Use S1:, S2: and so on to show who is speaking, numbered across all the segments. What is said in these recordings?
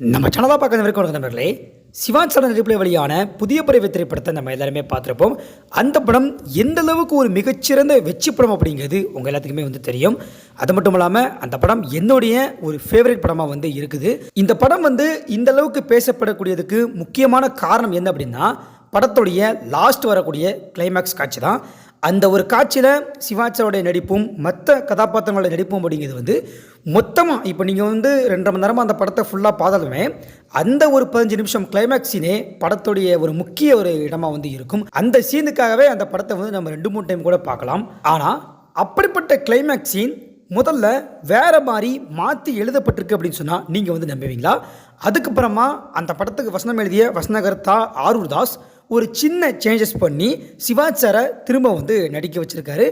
S1: நம்ம சேனலாக பார்க்குற வரைக்கும் நண்பர்களே. சிவான் சரண் நடிப்பில் வழியான புதிய பறவை திரைப்படத்தை நம்ம எல்லாருமே பார்த்துருப்போம். அந்த படம் எந்த அளவுக்கு ஒரு மிகச்சிறந்த வெற்றி படம் அப்படிங்கிறது உங்கள் எல்லாத்துக்குமே வந்து தெரியும். அது மட்டும் இல்லாமல் அந்த படம் என்னுடைய ஒரு ஃபேவரட் படமாக வந்து இருக்குது. இந்த படம் வந்து இந்த அளவுக்கு பேசப்படக்கூடியதுக்கு முக்கியமான காரணம் என்ன அப்படின்னா படத்துடைய லாஸ்ட் வரக்கூடிய கிளைமேக்ஸ் காட்சி தான். அந்த ஒரு காட்சியில் சிவாச்சாரோடைய நடிப்பும் மற்ற கதாபாத்திரங்களோட நடிப்பும் அப்படிங்கிறது வந்து மொத்தமாக இப்போ நீங்கள் வந்து ரெண்டரை மணி நேரமாக அந்த படத்தை ஃபுல்லாக பார்த்தாலுமே அந்த ஒரு பதினஞ்சு நிமிஷம் கிளைமேக்ஸ் சீனே படத்துடைய ஒரு முக்கிய ஒரு இடமா வந்து இருக்கும். அந்த சீனுக்காகவே அந்த படத்தை வந்து நம்ம ரெண்டு மூணு டைம் கூட பார்க்கலாம். ஆனால் அப்படிப்பட்ட கிளைமேக்ஸ் சீன் முதல்ல வேற மாதிரி மாற்றி எழுதப்பட்டிருக்கு அப்படின்னு சொன்னால் நீங்கள் வந்து நம்புவீங்களா? அதுக்கப்புறமா அந்த படத்துக்கு வசனம் எழுதிய வசனகர்த்தா ஆரூர் தாஸ் ஒரு சின்ன சேஞ்சஸ் பண்ணி சிவாச்சாரை திரும்ப வந்து நடிக்க வச்சுருக்காரு.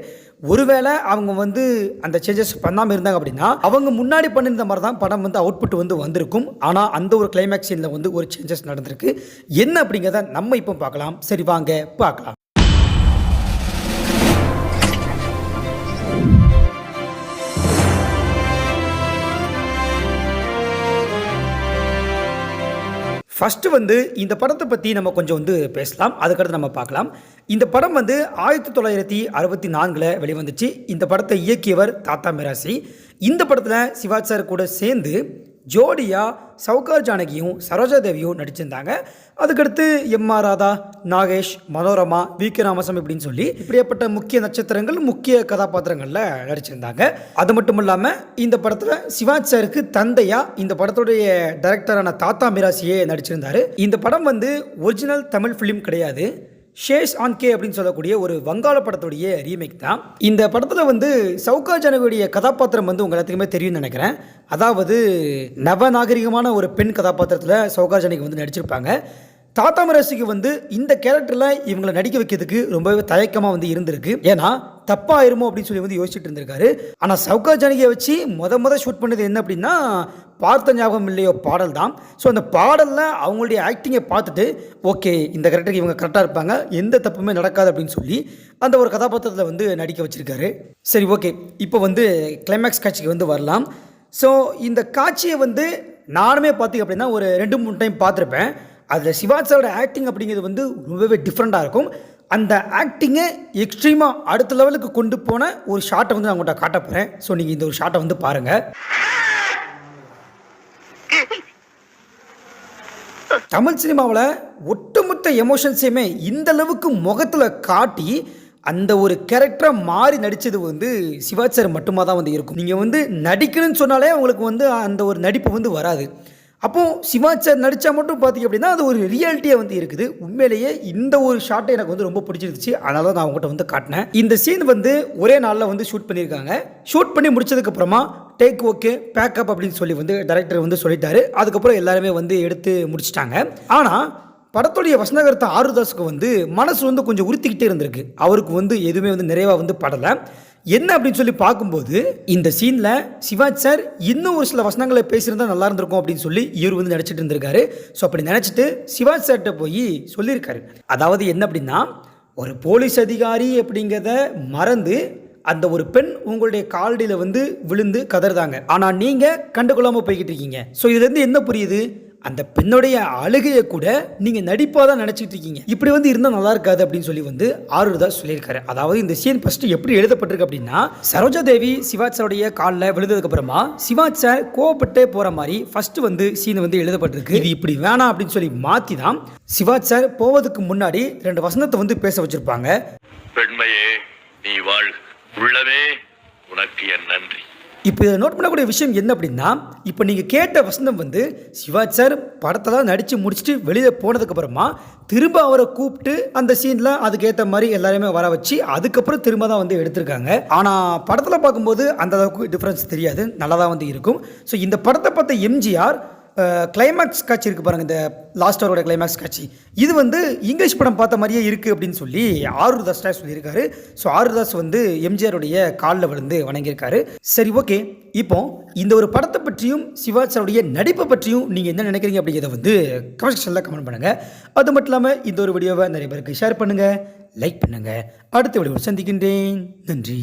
S1: ஒருவேளை அவங்க வந்து அந்த சேஞ்சஸ் பண்ணாமல் இருந்தாங்க அப்படின்னா அவங்க முன்னாடி பண்ணியிருந்த மாதிரி தான் படம் வந்து அவுட்புட் வந்து வந்திருக்கும். ஆனால் அந்த ஒரு கிளைமேக்ஸ் சீனில் வந்து ஒரு சேஞ்சஸ் நடந்திருக்கு. என்ன அப்படிங்கிறத நம்ம இப்போ பார்க்கலாம். சரி வாங்க பார்க்கலாம். ஃபஸ்ட்டு வந்து இந்த படத்தை பற்றி நம்ம கொஞ்சம் வந்து பேசலாம். அதுக்கடுத்து நம்ம பார்க்கலாம். இந்த படம் வந்து ஆயிரத்தி தொள்ளாயிரத்தி அறுபத்தி நான்கில் வெளிவந்துச்சு. இந்த படத்தை இயக்கியவர் தாத்தா மிராசி. இந்த படத்தில் சிவாஜி சார் கூட சேர்ந்து ஜோடியாக சவுகார் ஜானகியும் சரோஜா தேவியும் நடிச்சிருந்தாங்க. அதுக்கடுத்து M R Radha Nagesh Manorama V K Ramasamy இப்படின்னு சொல்லி இப்படியாப்பட்ட முக்கிய நட்சத்திரங்கள் முக்கிய கதாபாத்திரங்களில் நடிச்சிருந்தாங்க. அது மட்டும் இல்லாமல் இந்த படத்தில் சிவாஜி சாருக்கு தந்தையா இந்த படத்துடைய டைரக்டரான தாத்தா மிராசியே நடிச்சிருந்தாரு. இந்த படம் வந்து ஒரிஜினல் தமிழ் ஃபிலிம் கிடையாது. ஷேஷ் ஆன் கே அப்படின்னு சொல்லக்கூடிய ஒரு வங்காள படத்துடைய ரீமேக் தான். இந்த படத்தில் வந்து சவுகா ஜனவியுடைய கதாபாத்திரம் வந்து உங்கள் எல்லாத்துக்குமே தெரியும்னு நினைக்கிறேன். அதாவது நவநாகரிகமான ஒரு பெண் கதாபாத்திரத்தில் சவுகா ஜனகி வந்து நடிச்சிருப்பாங்க. தாத்தா மிராசிக்கு வந்து இந்த கேரக்டரில் இவங்களை நடிக்க வைக்கிறதுக்கு ரொம்பவே தயக்கமாக வந்து இருந்திருக்கு. ஏன்னா தப்பாயிருமோ அப்படின்னு சொல்லி வந்து யோசிச்சுட்டு இருந்திருக்காரு. ஆனால் சவுகா ஜானகியை வச்சு முத முத ஷூட் பண்ணது என்ன அப்படின்னா பார்த்த ஞாபகம் இல்லையோ பாடல் தான். ஸோ அந்த பாடலில் அவங்களுடைய ஆக்டிங்கை பார்த்துட்டு ஓகே இந்த கரெக்டுக்கு இவங்க கரெக்டாக இருப்பாங்க எந்த தப்புமே நடக்காது அப்படின்னு சொல்லி அந்த ஒரு கதாபாத்திரத்தில் வந்து நடிக்க வச்சுருக்காரு. சரி ஓகே இப்போ வந்து கிளைமேக்ஸ் காட்சிக்கு வந்து வரலாம். ஸோ இந்த காட்சியை வந்து நானுமே பார்த்திங்க அப்படின்னா ஒரு ரெண்டு மூணு டைம் பார்த்துருப்பேன். அதில் சிவாஜியோட ஆக்டிங் அப்படிங்கிறது வந்து ரொம்பவே டிஃப்ரெண்ட்டாக இருக்கும். அந்த ஆக்டிங்கை எக்ஸ்ட்ரீமாக அடுத்த லெவலுக்கு கொண்டு போன ஒரு ஷாட்டை வந்து நான் உங்கள்கிட்ட காட்ட போகிறேன் ஸோ நீங்கள் இந்த ஒரு ஷாட்டை வந்து பாருங்கள் தமிழ் சினிமாவில் ஒட்டுமொத்த எமோஷன்ஸையுமே இந்த அளவுக்கு முகத்தில் காட்டி அந்த ஒரு கேரக்டரை மாறி நடித்தது வந்து சிவாஜி சார் தான் வந்து இருக்கும். நீங்கள் வந்து நடிக்கணும்னு சொன்னாலே உங்களுக்கு வந்து அந்த ஒரு நடிப்பு வந்து வராது. அப்போது சிவாஜி சார் நடித்தா மட்டும் பார்த்தீங்க அப்படின்னா அது ஒரு ரியாலிட்டியாக வந்து இருக்குது. உண்மையிலேயே இந்த ஒரு ஷாட்டை எனக்கு வந்து ரொம்ப பிடிச்சிருந்துச்சு. அதனால தான் நான் அவங்ககிட்ட வந்து காட்டினேன். இந்த சீன் வந்து ஒரே நாளில் வந்து ஷூட் பண்ணியிருக்காங்க. ஷூட் பண்ணி முடிச்சதுக்கப்புறமா டேக் ஓகே பேக்கப் அப்படின்னு சொல்லி வந்து டைரக்டர் வந்து சொல்லிட்டாரு. அதுக்கப்புறம் எல்லாருமே வந்து எடுத்து முடிச்சிட்டாங்க. ஆனால் படத்துடைய வசனகர்த்த ஆருதாஸுக்கு வந்து மனசு வந்து கொஞ்சம் உறுத்திக்கிட்டே இருந்திருக்கு. அவருக்கு வந்து எதுவுமே வந்து நிறைவாக வந்து படலை. என்ன அப்படின்னு சொல்லி பார்க்கும்போது இந்த சீனில் சிவாஜ் சார் இன்னும் ஒரு சில வசனங்களை பேசியிருந்தா நல்லா இருந்திருக்கும் அப்படின்னு சொல்லி இவர் வந்து நினச்சிட்டு இருந்திருக்காரு. ஸோ அப்படி நினச்சிட்டு சிவாஜ் சார்கிட்ட போய் சொல்லியிருக்காரு. அதாவது என்ன அப்படின்னா ஒரு போலீஸ் அதிகாரி அப்படிங்கிறத மறந்து அந்த ஒரு பெண் உங்களுடைய காலடியில் வந்து விழுந்து கதறுதாங்க ஆனால் நீங்கள் கண்டுகொள்ளாமல் போய்கிட்டு இருக்கீங்க ஸோ இதுலேருந்து என்ன புரியுது? அந்த பெண்ணுடைய அழுகையை கூட நீங்கள் நடிப்பாக தான் நினச்சிட்டு இருக்கீங்க இப்படி வந்து இருந்தால் நல்லா இருக்காது அப்படின்னு சொல்லி வந்து ஆறுதல் சொல்லியிருக்காரு. அதாவது இந்த சீன் ஃபஸ்ட்டு எப்படி எழுதப்பட்டிருக்கு அப்படின்னா சரோஜா தேவி சிவாச்சாருடைய காலில் விழுந்ததுக்கப்புறமா சிவாச்சார் சிவாஜ் சார் கோவப்பட்டே போகிற மாதிரி ஃபஸ்ட்டு வந்து சீன் வந்து எழுதப்பட்டிருக்கு. இது இப்படி வேணாம் அப்படின்னு சொல்லி மாற்றி தான் சிவாஜ் சார் போவதுக்கு முன்னாடி ரெண்டு வசனத்தை வந்து பேச வச்சுருப்பாங்க. இப்போ இதை நோட் பண்ணக்கூடிய விஷயம் என்ன அப்படின்னா இப்போ நீங்கள் கேட்ட வசந்தம் வந்து சிவாஜி சார் படத்தெல்லாம் நடித்து முடிச்சுட்டு வெளியில் போனதுக்கப்புறமா திரும்ப அவரை கூப்பிட்டு அந்த சீனில் அதுக்கேற்ற மாதிரி எல்லாருமே வர வச்சு அதுக்கப்புறம் திரும்ப தான் வந்து எடுத்திருக்காங்க. ஆனால் படத்தில் பார்க்கும்போது அந்த அளவுக்கு டிஃப்ரென்ஸ் தெரியாது. நல்லா தான் வந்து இருக்கும். ஸோ இந்த படத்தை பார்த்த எம்ஜிஆர் கிளைமேக்ஸ் காட்சி இருக்குது பாருங்கள் இந்த லாஸ்ட் அவரோட கிளைமேக்ஸ் காட்சி. இது வந்து இங்கிலீஷ் படம் பார்த்த மாதிரியே இருக்குது அப்படின்னு சொல்லி ஆரூர் தாஸ் சொல்லியிருக்காரு. ஸோ ஆரூர் தாஸ் வந்து எம்ஜிஆருடைய காலில் விழுந்து வணங்கியிருக்காரு. சரி ஓகே இப்போ இந்த ஒரு படத்தை பற்றியும் சிவாஜி சாருடைய நடிப்பை பற்றியும் நீங்கள் என்ன நினைக்கிறீங்க அப்படிங்கிறத வந்து கமெண்ட் செக்ஷனில் கமெண்ட் பண்ணுங்கள் அது மட்டும் இல்லாமல் இந்த ஒரு வீடியோவை நிறைய பேருக்கு ஷேர் பண்ணுங்கள் லைக் பண்ணுங்கள் அடுத்த வீடியோ சந்திக்கின்றேன். நன்றி.